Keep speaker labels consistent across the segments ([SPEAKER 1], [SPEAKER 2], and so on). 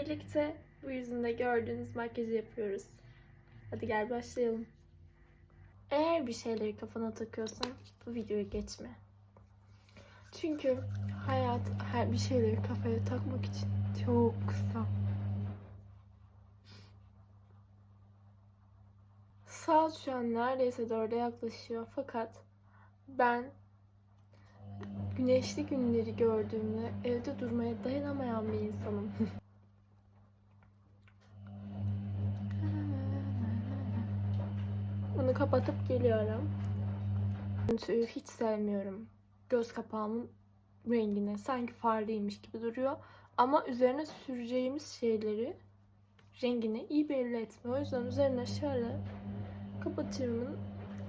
[SPEAKER 1] birlikte bu yüzünde gördüğünüz makyajı yapıyoruz. Hadi gel başlayalım. Eğer bir şeyleri kafana takıyorsan bu videoyu geçme. Çünkü hayat her bir şeyleri kafaya takmak için çok kısa. Saat şu an neredeyse dörde yaklaşıyor fakat ben güneşli günleri gördüğümde evde durmaya dayanamayan bir insanım. Bunu kapatıp geliyorum. Görüntüyü hiç sevmiyorum. Göz kapağımın rengine sanki farlıymış gibi duruyor. Ama üzerine süreceğimiz şeyleri rengini iyi belli etmiyor. O yüzden üzerine şöyle kapatırımın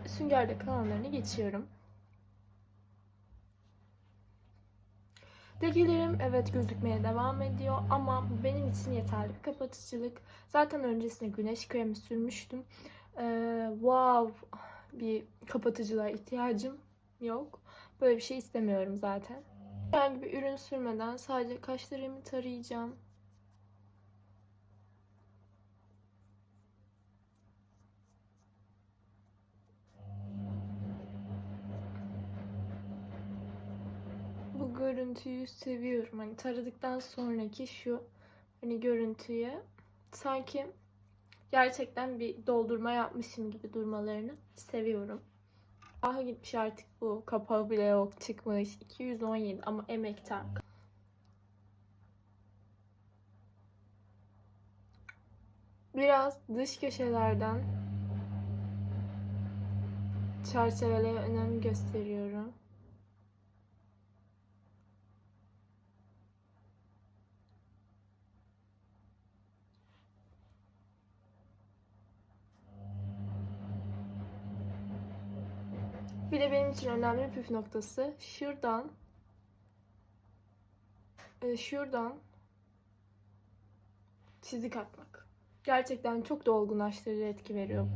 [SPEAKER 1] süngerde kalanlarını geçiyorum. Lekelerim evet gözükmeye devam ediyor ama bu benim için yeterli bir kapatıcılık. Zaten öncesinde güneş kremi sürmüştüm. Ee, wow bir kapatıcılığa ihtiyacım yok. Böyle bir şey istemiyorum zaten. Herhangi bir ürün sürmeden sadece kaşlarımı tarayacağım. Bu görüntüyü seviyorum. Hani taradıktan sonraki şu hani görüntüye sanki gerçekten bir doldurma yapmışım gibi durmalarını seviyorum. Aha gitmiş artık bu kapağı bile yok çıkmış. 217 ama emektar. Biraz dış köşelerden çerçeveleye önem gösteriyorum. Bir de için önemli bir püf noktası şuradan e, şuradan çizik atmak. Gerçekten çok dolgunlaştırıcı etki veriyor.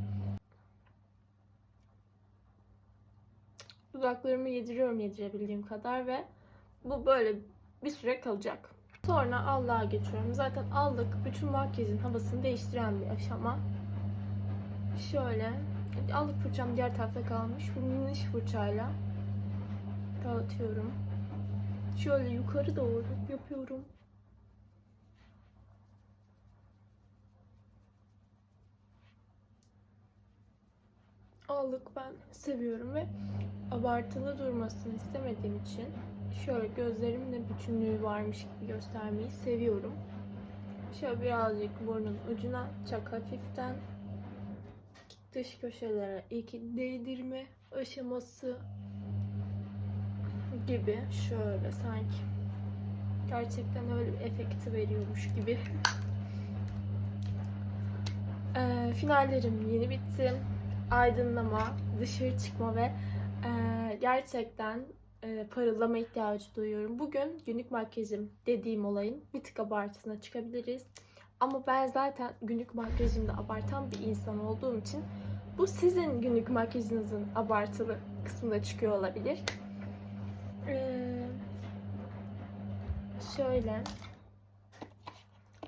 [SPEAKER 1] Dudaklarımı yediriyorum yedirebildiğim kadar ve bu böyle bir süre kalacak. Sonra allığa geçiyorum. Zaten allık bütün makyajın havasını değiştiren bir aşama. Şöyle allık fırçam diğer tarafta kalmış. Bu miniş fırçayla dağıtıyorum. Şöyle yukarı doğru yapıyorum. Allık ben seviyorum ve abartılı durmasını istemediğim için şöyle gözlerimle bütünlüğü varmış gibi göstermeyi seviyorum. Şöyle birazcık burnun ucuna çok hafiften dış köşelere iki değdirme aşaması gibi şöyle sanki gerçekten öyle bir efekti veriyormuş gibi. Ee, finallerim yeni bitti. Aydınlama, dışarı çıkma ve e, gerçekten e, parıldama ihtiyacı duyuyorum. Bugün günlük makyajım dediğim olayın bir tık abartısına çıkabiliriz. Ama ben zaten günlük makyajımda abartan bir insan olduğum için bu sizin günlük makyajınızın abartılı kısmında çıkıyor olabilir. Ee, şöyle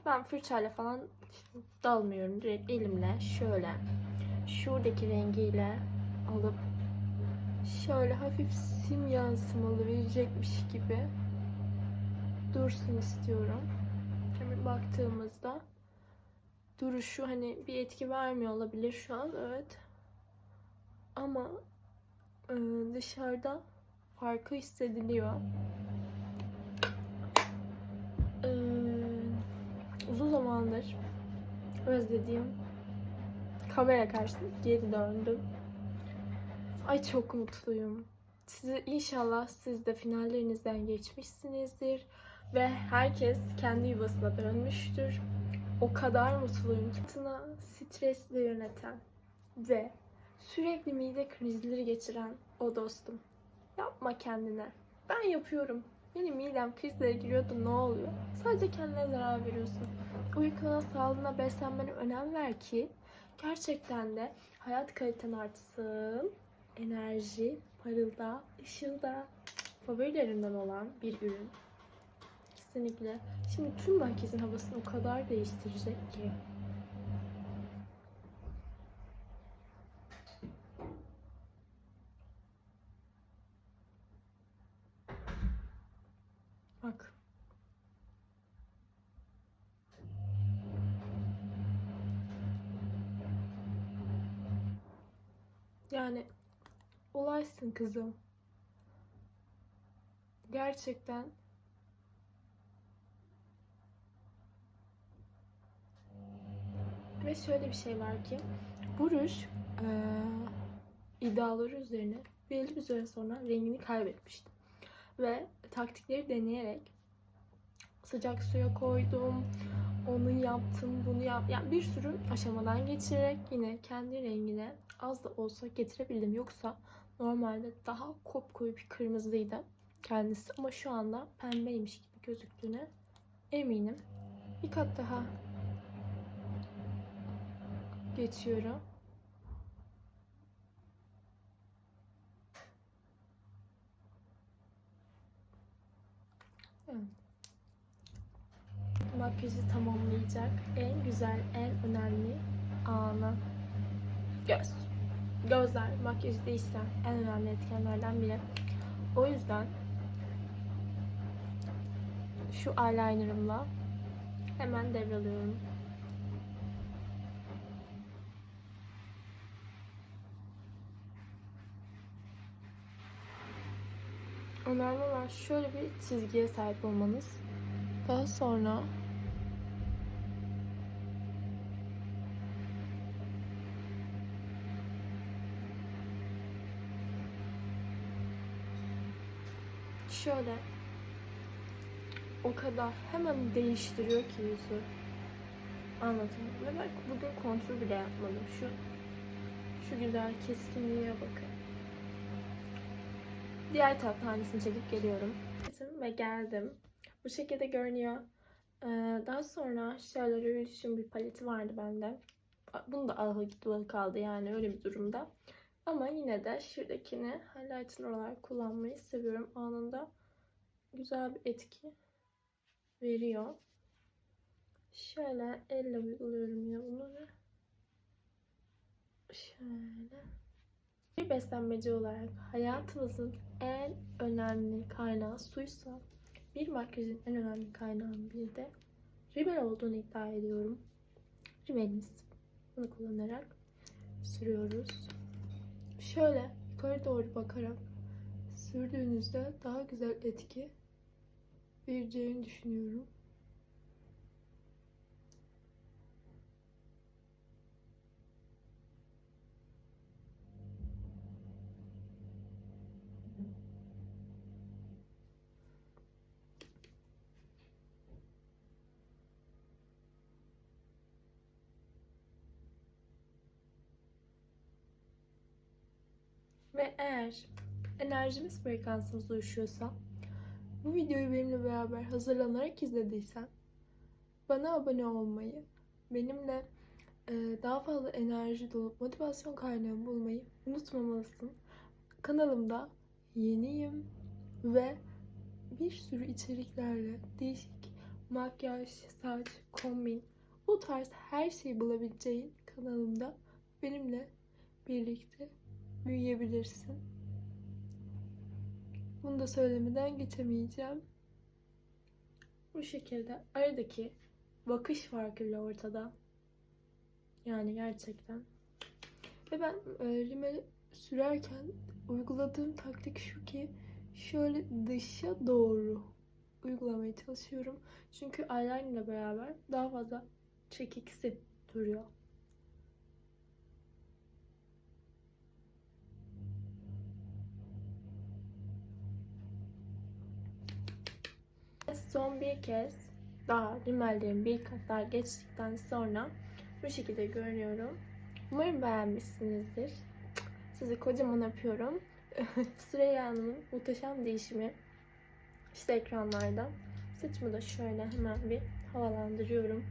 [SPEAKER 1] ben fırçayla falan dalmıyorum. Direkt elimle şöyle şuradaki rengiyle alıp şöyle hafif sim yansımalı verecekmiş gibi dursun istiyorum. Baktığımızda duruşu hani bir etki vermiyor olabilir şu an evet. Ama e, dışarıda farkı hissediliyor. E, uzun zamandır özlediğim kamera karşısında geri döndüm. Ay çok mutluyum. Sizi inşallah siz de finallerinizden geçmişsinizdir ve herkes kendi yuvasına dönmüştür. O kadar mutluyum ki stresle yöneten ve sürekli mide krizleri geçiren o dostum. Yapma kendine. Ben yapıyorum. Benim midem krizlere giriyordu ne oluyor? Sadece kendine zarar veriyorsun. Uykuna, sağlığına, beslenmene önem ver ki gerçekten de hayat kaliten artsın. Enerji, parılda, ışılda favorilerimden olan bir ürün. Kesinlikle. Şimdi tüm merkezin havasını o kadar değiştirecek ki. Bak. Yani olaysın kızım. Gerçekten şöyle bir şey var ki bu ruj eee, iddiaları üzerine belli bir süre sonra rengini kaybetmişti. Ve taktikleri deneyerek sıcak suya koydum, onu yaptım, bunu yap. Yani bir sürü aşamadan geçirerek yine kendi rengine az da olsa getirebildim. Yoksa normalde daha kopkoyu bir kırmızıydı kendisi ama şu anda pembeymiş gibi gözüktüğüne eminim. Bir kat daha geçiyorum. Makyajı tamamlayacak en güzel, en önemli anı göz. Gözler makyajı değiştiren en önemli etkenlerden biri. O yüzden şu eyelinerımla hemen devralıyorum. Önemli olan şöyle bir çizgiye sahip olmanız. Daha sonra şöyle o kadar hemen değiştiriyor ki yüzü. Anlatayım. Ve belki bugün kontrol bile yapmadım. Şu şu güzel keskinliğe bakın. Diğer taraf tanesini çekip geliyorum. Ve geldim. Bu şekilde görünüyor. Ee, daha sonra şöyle Revolution bir paleti vardı bende. Bunu da ahı gitti kaldı yani öyle bir durumda. Ama yine de şuradakini highlighter olarak kullanmayı seviyorum. Anında güzel bir etki veriyor. Şöyle elle uyguluyorum ya bunu şöyle bir beslenmeci olarak hayatınızın en önemli kaynağı suysa bir makyajın en önemli kaynağının bir de rimel olduğunu iddia ediyorum. Rimelimiz. Bunu kullanarak sürüyoruz. Şöyle yukarı doğru bakarak sürdüğünüzde daha güzel etki vereceğini düşünüyorum. Ve eğer enerjimiz frekansımız uyuşuyorsa bu videoyu benimle beraber hazırlanarak izlediysen bana abone olmayı, benimle e, daha fazla enerji dolu motivasyon kaynağı bulmayı unutmamalısın. Kanalımda yeniyim ve bir sürü içeriklerle değişik makyaj, saç, kombin bu tarz her şeyi bulabileceğin kanalımda benimle birlikte büyüyebilirsin. Bunu da söylemeden geçemeyeceğim. Bu şekilde aradaki bakış farkı ortada. Yani gerçekten. Ve ben e, rimeli sürerken uyguladığım taktik şu ki şöyle dışa doğru uygulamaya çalışıyorum. Çünkü eyeliner ile beraber daha fazla çekik duruyor. Son bir kez daha rimellerin bir kat daha geçtikten sonra bu şekilde görünüyorum. Umarım beğenmişsinizdir. Sizi kocaman öpüyorum. Süreyya Hanım'ın muhteşem değişimi işte ekranlarda. Saçımı da şöyle hemen bir havalandırıyorum.